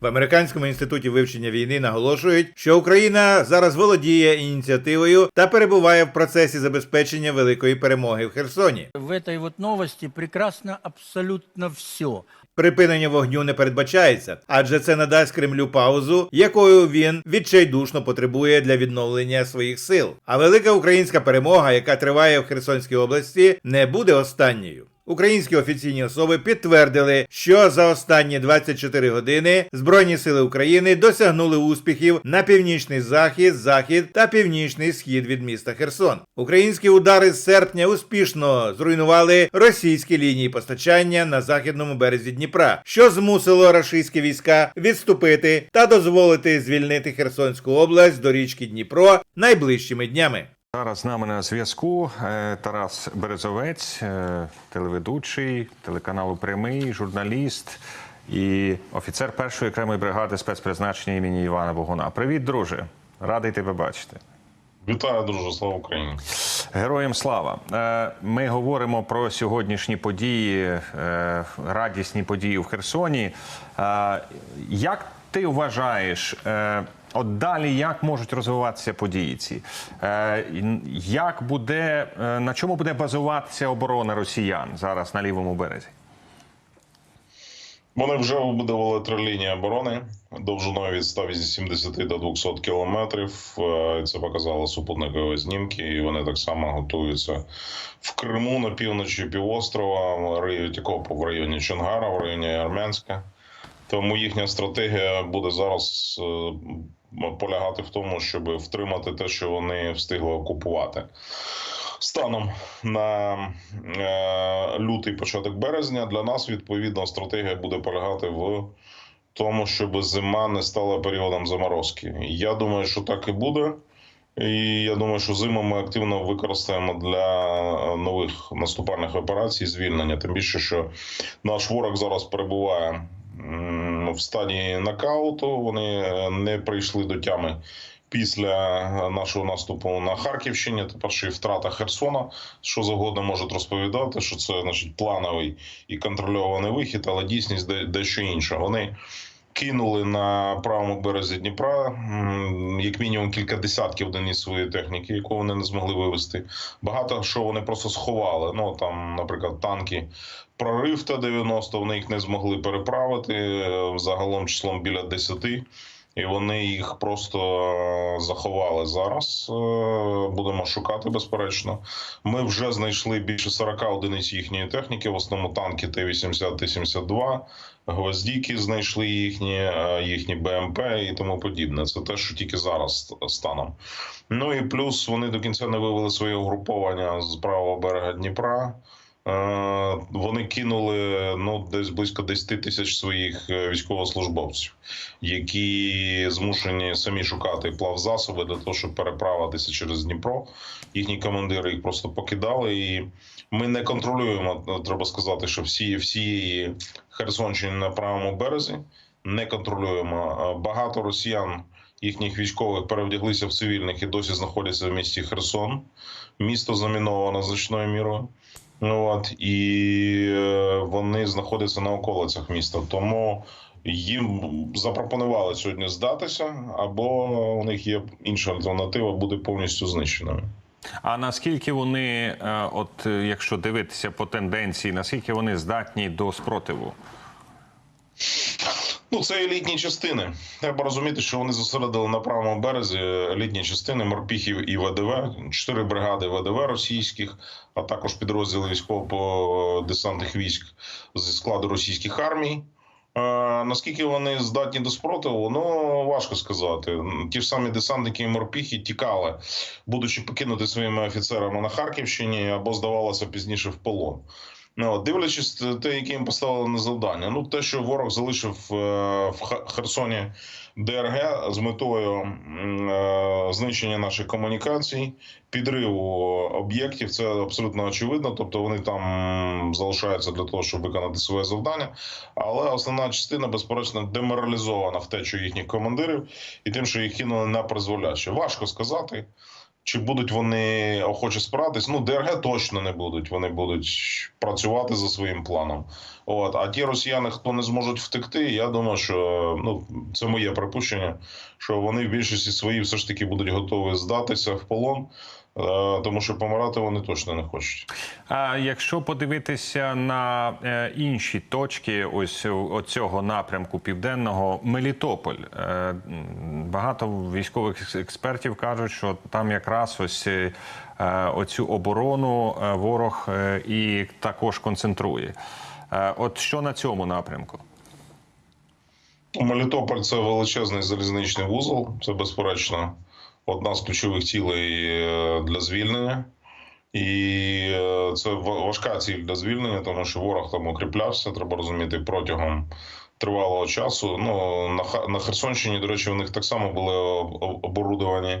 В американському інституті вивчення війни наголошують, що Україна зараз володіє ініціативою та перебуває в процесі забезпечення великої перемоги в Херсоні. В этой вот новости прекрасно абсолютно все. Припинення вогню не передбачається, адже це надасть Кремлю паузу, якою він відчайдушно потребує для відновлення своїх сил. А велика українська перемога, яка триває в Херсонській області, не буде останньою. Українські офіційні особи підтвердили, що за останні 24 години Збройні сили України досягнули успіхів на північний захід, захід та північний схід від міста Херсон. Українські удари з серпня успішно зруйнували російські лінії постачання на західному березі Дніпра, що змусило рашистські війська відступити та дозволити звільнити Херсонську область до річки Дніпро найближчими днями. Зараз з нами на зв'язку е, Тарас Березовець, е, телеведучий телеканалу Прямий, журналіст і офіцер першої окремої бригади спецпризначення імені Івана Богуна. Привіт, друже! Радий тебе бачити. Вітаю, друже, слава Україні. Героям слава! Е, Ми говоримо про сьогоднішні події, радісні події в Херсоні. Як ти вважаєш, от далі як можуть розвиватися події ці? Е, Як буде, е, на чому буде базуватися оборона росіян зараз на лівому березі? Вони вже вибудували три лінії оборони довжиною від 180 до 200 кілометрів. Е, Це показали супутникові знімки, і вони так само готуються в Криму на півночі півострова, риють окопи в районі Чонгара, в районі Армянська. Тому їхня стратегія буде зараз е, полягати в тому, щоб втримати те, що вони встигли окупувати. Станом на е, лютий початок березня для нас відповідно стратегія буде полягати в тому, щоб зима не стала періодом заморозки. Я думаю, що так і буде. І я думаю, що зиму ми активно використаємо для нових наступальних операцій, звільнення. Тим більше, що наш ворог зараз перебуває м, в стані нокауту. Вони е, не прийшли до тями після нашого наступу на Харківщині. Тепер ще й втрата Херсона, що завгодно можуть розповідати, що це значить плановий і контрольований вихід, але дійсність дещо інша. Вони кинули на правому березі Дніпра як мінімум кілька десятків одиниць своєї техніки, яку вони не змогли вивезти. Багато що вони просто сховали. Ну там, наприклад, танки. Прорив Т-90, вони їх не змогли переправити е, загалом числом біля 10. І вони їх просто е, заховали зараз. Е, Будемо шукати, безперечно. Ми вже знайшли більше 40 одиниць їхньої техніки, в основному танки Т-80, Т-72, гвоздіки знайшли їхні, е, їхні БМП і тому подібне. Це те, що тільки зараз станом. Ну і плюс вони до кінця не вивели своє угруповання з правого берега Дніпра. Е, Вони кинули ну десь близько 10 тисяч своїх е, військовослужбовців, які змушені самі шукати плавзасоби для того, щоб переправитися через Дніпро. Їхні командири їх просто покидали, і ми не контролюємо. е, Треба сказати, що всі всієї Херсонщини на правому березі не контролюємо. Багато росіян. Їхніх військових перевдяглися в цивільних і досі знаходяться в місті Херсон. Місто заміновано значною мірою. Ну от і е, вони знаходяться на околицях міста. Тому їм запропонували сьогодні здатися, або у них є інша альтернатива буде повністю знищеною. А наскільки вони, е, от е, якщо дивитися по тенденції, наскільки вони здатні до спротиву? Ну, це елітні частини. Треба розуміти, що вони зосередили на правому березі елітні частини морпіхів і ВДВ, чотири бригади ВДВ російських, а також підрозділи військово-десантних військ зі складу російських армій. Е, наскільки вони здатні до спротиву, ну важко сказати. Ті ж самі десантники і морпіхи тікали, будучи покинути своїми офіцерами на Харківщині або здавалося пізніше в полон. Ну, дивлячись те, яке їм поставили на завдання. Ну, те, що ворог залишив е, в Херсоні ДРГ з метою е, знищення наших комунікацій, підриву об'єктів, це абсолютно очевидно. Тобто вони там залишаються для того, щоб виконати своє завдання. Але основна частина, безперечно, деморалізована втечею їхніх командирів і тим, що їх кинули на призволяще. Важко сказати. Чи будуть вони охоче спиратись? Ну, ДРГ точно не будуть. Вони будуть працювати за своїм планом. От а ті росіяни, хто не зможуть втекти, я думаю, що ну це моє припущення, що вони в більшості своїй все ж таки будуть готові здатися в полон, тому що помирати вони точно не хочуть. А якщо подивитися на е, інші точки, ось цього напрямку південного Мелітополь, е, багато військових експертів кажуть, що там якраз ось е, оцю оборону е, ворог е, і також концентрує. Е, От що на цьому напрямку? Мелітополь це величезний залізничний вузол. Це безперечно одна з ключових цілей е, для звільнення. І е, це важка ціль для звільнення, тому що ворог там укріплявся. Треба розуміти протягом тривалого часу. Ну на на Херсонщині, до речі, у них так само були об- об- оборудовані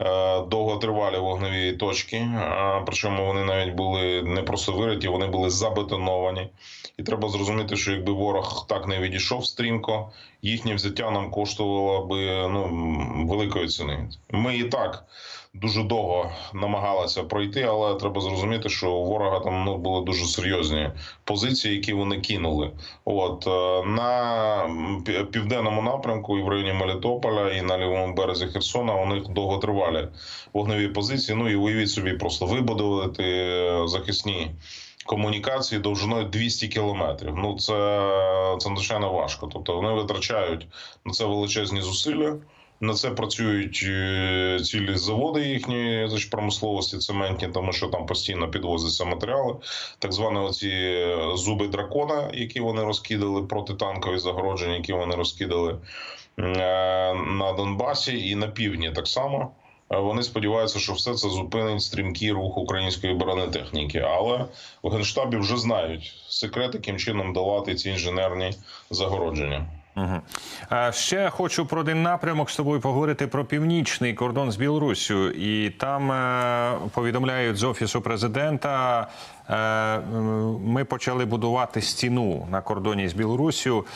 е, довготривалі вогневі точки. Е, Причому вони навіть були не просто вириті, вони були забетоновані. І треба зрозуміти, що якби ворог так не відійшов стрімко, їхнє взяття нам коштувало би ну великої ціни. Ми і так дуже довго намагалися пройти, але треба зрозуміти, що у ворога там ну були дуже серйозні позиції, які вони кинули. От е, на південному напрямку і в районі Мелітополя, і на лівому березі Херсона у них довготривалі вогневі позиції. Ну і уявіть собі, просто вибудувати е, захисні комунікації довжиною 200 кілометрів. Ну це, це надзвичайно важко. Тобто вони витрачають на це величезні зусилля. На це працюють е, цілі заводи їхньої значить, промисловості цементні, тому що там постійно підвозяться матеріали. Так звані оці е, зуби дракона, які вони розкидали, протитанкові загородження, які вони розкидали е, на Донбасі і на півдні так само. Вони сподіваються, що все це зупинить стрімкий рух української бронетехніки. Але в генштабі вже знають секрет, яким чином долати ці інженерні загородження. Угу. Ще хочу про один напрямок з тобою поговорити про північний кордон з Білоруссю. І там е, повідомляють з офісу президента. Е, ми почали будувати стіну на кордоні з Білоруссю.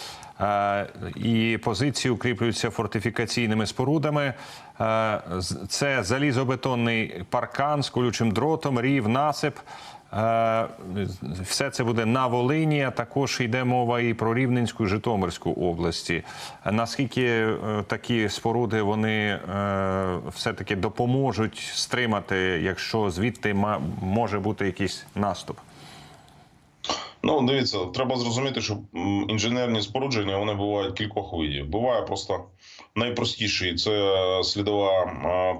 Е, і позиції укріплюються фортифікаційними спорудами. Це залізобетонний паркан з колючим дротом, рів, насип. Е, Все це буде на Волині. а Також йде мова і про Рівненську і Житомирську області. Наскільки е, такі споруди вони е, все-таки допоможуть стримати, якщо звідти може бути якийсь наступ? Ну, дивіться, треба зрозуміти, що інженерні спорудження вони бувають кількох видів. Буває просто найпростіший це слідова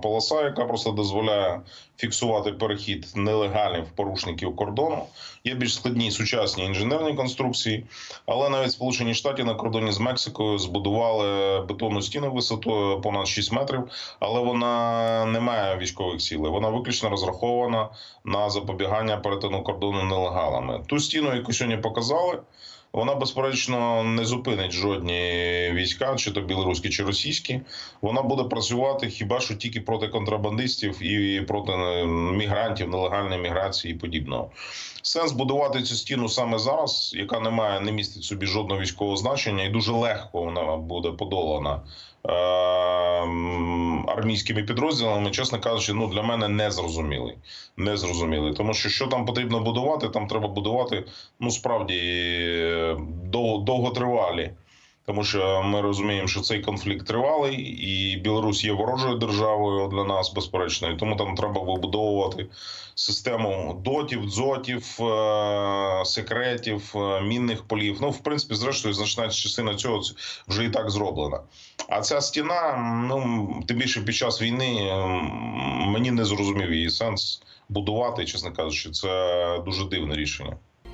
полоса, яка просто дозволяє фіксувати перехід нелегальних порушників кордону. Є більш складні сучасні інженерні конструкції, але навіть Сполучені Штати на кордоні з Мексикою збудували бетонну стіну висотою понад 6 метрів, але вона не має військових цілей. Вона виключно розрахована на запобігання перетину кордону нелегалами. Ту стіну, яку сьогодні показали. Вона безперечно не зупинить жодні війська, чи то білоруські, чи російські. Вона буде працювати хіба що тільки проти контрабандистів і проти е, мігрантів, нелегальної міграції і подібного. Сенс будувати цю стіну саме зараз, яка не має, не містить собі жодного військового значення, і дуже легко вона буде подолана армійськими підрозділами, чесно кажучи, ну для мене не зрозумілий. Не зрозуміли, Тому що що там потрібно будувати, там треба будувати ну справді е, дов- довготривалі. Тому що ми розуміємо, що цей конфлікт тривалий, і Білорусь є ворожою державою для нас, безперечно. І тому там треба вибудовувати систему дотів, дзотів, е, секретів, е, мінних полів. Ну, в принципі, зрештою, значна частина цього вже і так зроблена. А ця стіна, ну тим більше під час війни, мені не зрозумів її сенс будувати, чесно кажучи, це дуже дивне рішення.